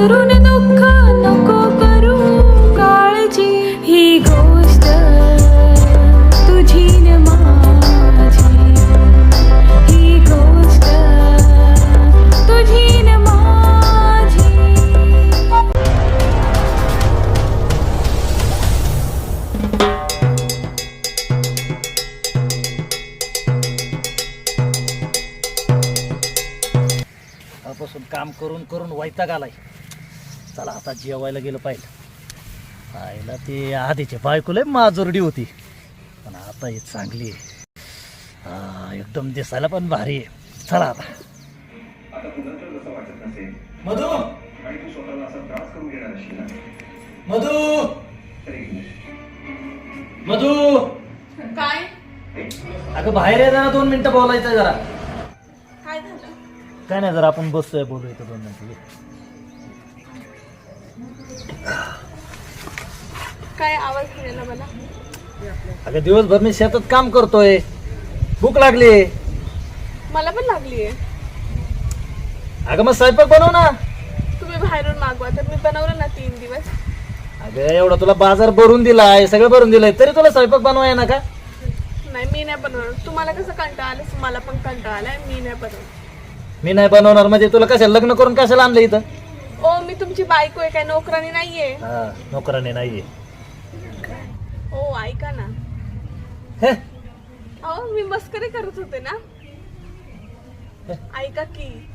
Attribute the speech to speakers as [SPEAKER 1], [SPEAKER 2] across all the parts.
[SPEAKER 1] विसरून दुःख नको करू काळजी. ही गोष्ट तुझी न माझी. ही गोष्ट तुझी न माझी.
[SPEAKER 2] पासून काम करून करून वैताग आलाय. चला आता जेवायला गेलं पाहिजे आईला ती आधीची बायको लय माजुरडी होती. पण आता ही चांगली आहे. एकदम दिसायला पण भारी आहे. चला आता. मधू! मधू! मधू!
[SPEAKER 3] काय?
[SPEAKER 2] अगं बाहेर आहे ना दोन मिनिटं बोलायचं जरा.
[SPEAKER 3] काय झालं?
[SPEAKER 2] काय नाही जरा आपण बसतोय बोलू इथं दोन मिनिटं.
[SPEAKER 3] काय आवाज दिलेला मला?
[SPEAKER 2] अगं दिवसभर मी शेतात काम करतोय. भूक लागली
[SPEAKER 3] मला पण लागली आहे
[SPEAKER 2] अगं मग स्वयंपाक बनव ना.
[SPEAKER 3] तुम्ही बाहेरून मागवा तर मी बनवलं ना तीन दिवस.
[SPEAKER 2] अगं एवढा तुला बाजार भरून दिलाय सगळं भरून दिलंय तरी तुला स्वयंपाक बनवाय ना का?
[SPEAKER 3] नाही मी नाही बनवणार. तुम्हाला कसं कंटाळा आलं मला पण कंटाळा आलाय मी नाही बनवणार.
[SPEAKER 2] मी नाही बनवणार म्हणजे तुला कशाला लग्न करून कशाला आणलं इथं?
[SPEAKER 3] तुमची बायको आहे काय? नोकरानी नाहीये?
[SPEAKER 2] हा नोकराने नाहीये.
[SPEAKER 3] ओ ऐका ना.
[SPEAKER 2] हे,
[SPEAKER 3] अहो मी मस्करी करत होते ना. ऐका की.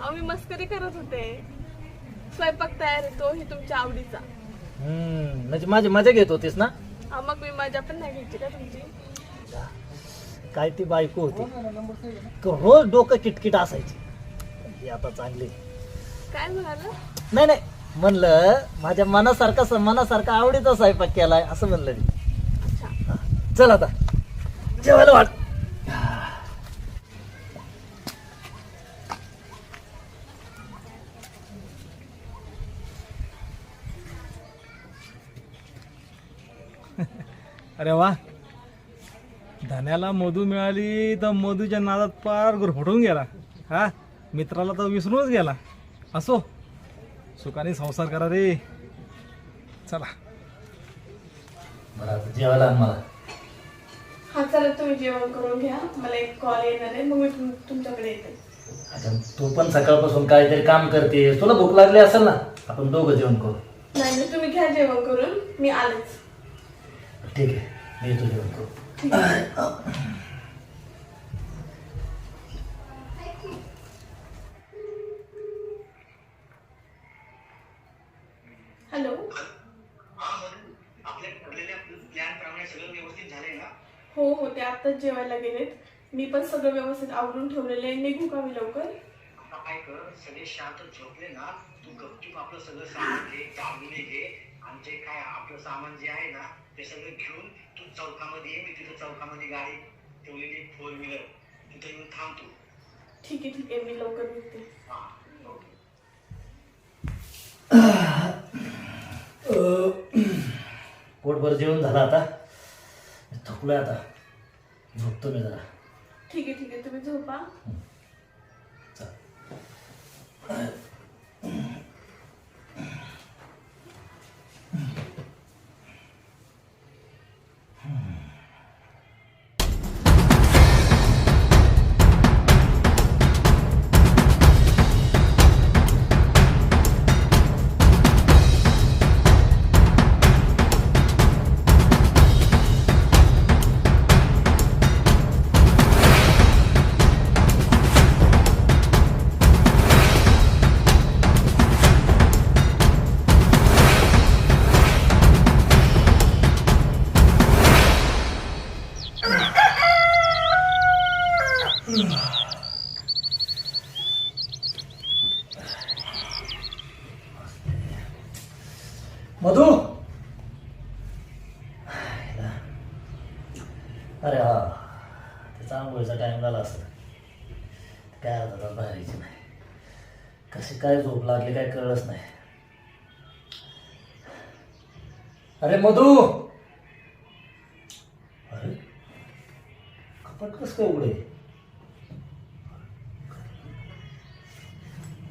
[SPEAKER 3] अहो मी मस्करी करत होते. स्वयंपाक तयार आहे तो ही तुमच्या आवडीचा.
[SPEAKER 2] हम्म, म्हणजे माझी मजा घेत होतीस ना?
[SPEAKER 3] मग मी मजा पण नाही घ्यायची का तुमची?
[SPEAKER 2] काय ती बायको होती. क- रोज डोकं किटकिट असायची. ही आता चांगली.
[SPEAKER 3] काय म्हणाला?
[SPEAKER 2] नाही नाही. म्हणलं माझ्या मनासारखा मनासारखा आवडीचा स्वयंपाक केलाय असं म्हणलं मी. चल आता. जेवायला वाट
[SPEAKER 4] अरे वा. धान्याला मधू मिळाली तर मधूच्या नादात पार गुरफटून गेला. हा? मित्राला तर विसरूनच गेला. असो. सुखाने संसार करा रे. चला.
[SPEAKER 2] बरं आता जेवायला आण मला.
[SPEAKER 3] हा चला तुम्ही जेवण करून घ्या. मला एक कॉल येणार आहे. मग मी तुम- तुमच्याकडे येते.
[SPEAKER 2] आता तू पण सकाळपासून काहीतरी काम करते तुला भूक लागली असेल ना आपण दोघं जेवण करू.
[SPEAKER 3] नाही नाही तुम्ही घ्या जेवण करून. मी आलेच.
[SPEAKER 2] ठीक आहे मी येतो जेवण करू.
[SPEAKER 3] हॅलो. हो हो ते आत्ताच जेवायला गेलेत. मी पण सगळं व्यवस्थित आवरून ठेवलेलं आहे. निघू का मी लवकर?
[SPEAKER 5] काय कर सगळे शांत झोपले ना. तू गपचूप आपलं सगळं सामान घे चालून घे. आणि जे काय आपलं सामान जे आहे ना ते सगळं घेऊन तू चौकामध्ये ये. मी तिथं चौकामध्ये गाडी ठेवलेली फोर व्हीलर तिथं येऊन थांब तू.
[SPEAKER 3] ठीक आहे ठीक आहे. मी लवकर निघते.
[SPEAKER 5] हा ओके.
[SPEAKER 2] पोटभर जेवण झालं आता. थकलोय आता. झोपतो मी जरा.
[SPEAKER 3] ठीक आहे ठीक आहे. तुम्ही झोपा.
[SPEAKER 2] मधु! अरे हा त्याचा आंघोळीचा टाईम झाला असत. काय अर्धा बाहेरची नाही. कशी काय झोप लागली काय कळलंच नाही. अरे मधु! अरे कपट कस काय उघडे?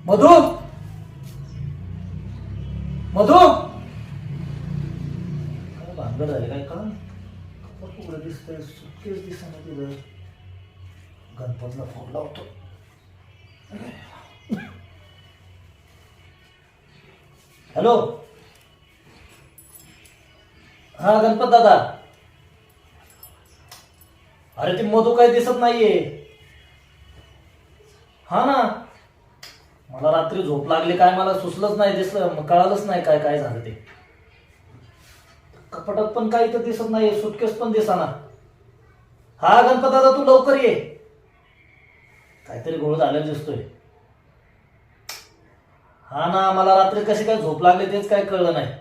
[SPEAKER 2] मधु! मधु! दिसतंय सुटकेच दिसणं तिथं. गणपतला फोन लावतो. हॅलो? हा गणपत दादा. अरे ती मधू काही दिसत नाहीये. हा ना? मला रात्री झोप लागली काय मला सुचलंच नाही दिसलं मग कळालंच नाही काय काय झालं ते. कपाटात पण काही तर दिसत नाही सुटकेस पण दिसाना. हा गणपत दादा तू लवकर ये. काहीतरी घोळ झालेला दिसतोय. हा ना मला रात्री कशी काय झोप लागली तेच काय कळलं नाही.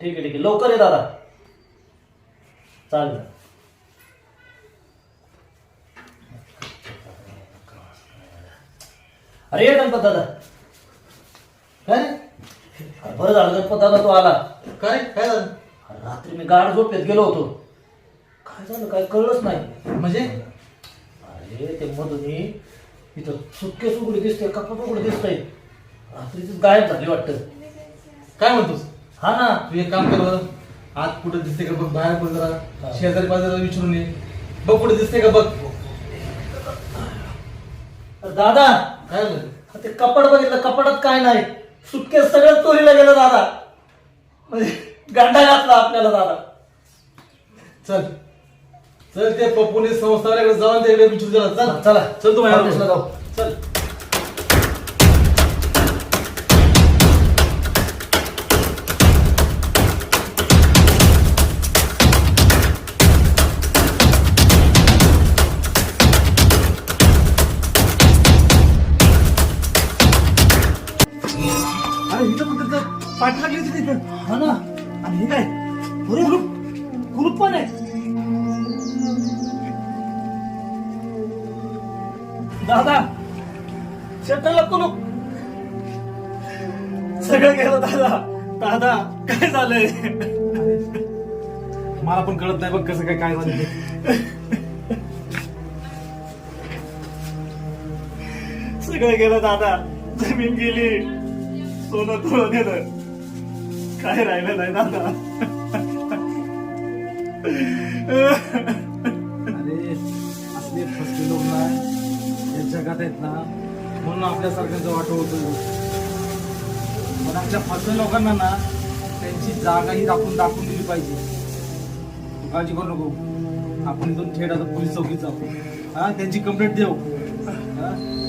[SPEAKER 2] ठीक आहे ठीक आहे. लवकर ये दादा. चालेल. अरे ये गणपत दादा. काय बरं झालं गणपत दादा तू आला.
[SPEAKER 4] काय काय झालं?
[SPEAKER 2] रात्री मी गाढ झोपेत गेलो होतो. काय झालं? काय कळलंच नाही.
[SPEAKER 4] म्हणजे?
[SPEAKER 2] अरे ते मधुनी इथं सुटकेस उघडी दिसते कपाट उघडी दिसतंय. रात्रीच गायब झाली वाटतं.
[SPEAKER 4] काय म्हणतोस?
[SPEAKER 2] हा ना.
[SPEAKER 4] तू एक काम कर बरं. आत कुठं दिसते का बघ बाहेर पण जरा शेजारी पाजारी विचारून ये. बघ कुठे दिसते का बघ.
[SPEAKER 2] अरे दादा.
[SPEAKER 4] काय झालं?
[SPEAKER 2] ते कपाट बघितलं कपाटात काय नाही. सुटकेस सगळं चोरीला गेलं दादा. म्हणजे गांडा घातला आपल्याला दादा.
[SPEAKER 4] चल. चल ते पप्पूने संस्थावाल्याकडे जाऊन ते विचारू जरा चल
[SPEAKER 2] चला.
[SPEAKER 4] चल तू
[SPEAKER 2] ऑफिसला
[SPEAKER 4] माझ्या
[SPEAKER 2] जाऊ.
[SPEAKER 4] चल. अरे इथं कुठं पाठ लागली होती तिथं.
[SPEAKER 2] हा ना.
[SPEAKER 4] आणि हे काय
[SPEAKER 2] ग्रुप ग्रुप पण आहे दादा शटरला कुलूप सगळं गेलं दादा दादा काय झालंय
[SPEAKER 4] मला पण कळत नाही बघ कसं काय काय झालं
[SPEAKER 2] सगळं गेलं दादा जमीन गेली सोनं तुळं गेलं काय राहिलं नाही दादा
[SPEAKER 4] अरे असले फसले लोक ना या जगात आहेत ना म्हणून आपल्यासारख्यांचं वाटो होतो पण आपल्या फसल्या लोकांना ना त्यांची जागाही राखून दाखवून दिली पाहिजे. तू काळजी करू नको. आपण इथून थेट आता पोलीस चौकीत जाऊ. हा त्यांची कंप्लेंट देऊ.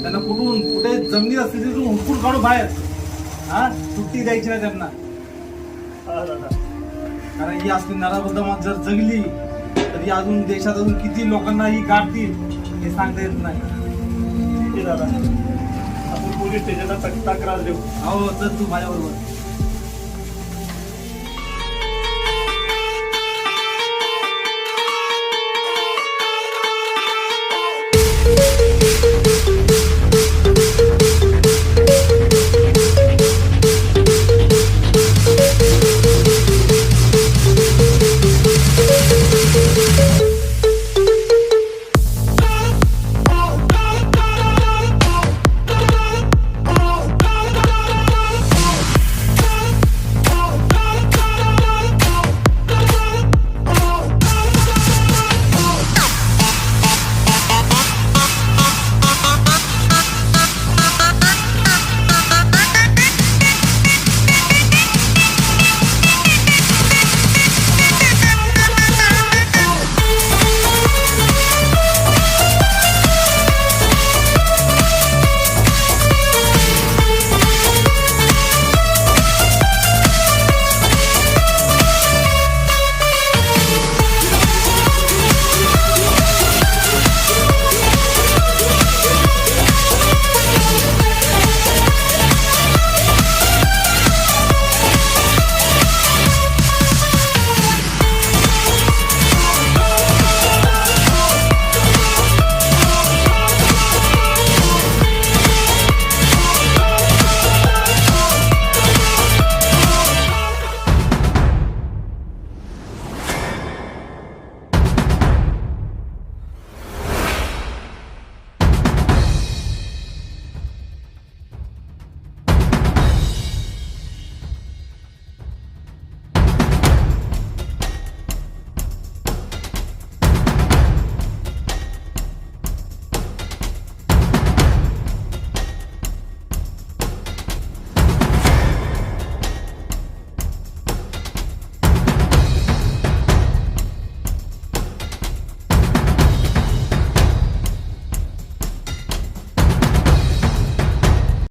[SPEAKER 4] त्यांना कुठून कुठे जमीन असते तिथून हुडकून काढू बाहेर. हा सुट्टी द्यायची ना त्यांना. कारण ही असली नराबद्ध मात जर जगली तर ही अजून देशात अजून किती लोकांना ही गाठतील हे सांगता येत नाही.
[SPEAKER 2] ठीक आहे दादा. आपण पोलीस स्टेशनला तक- तक्रार देऊ.
[SPEAKER 4] हो तर तू माझ्याबरोबर.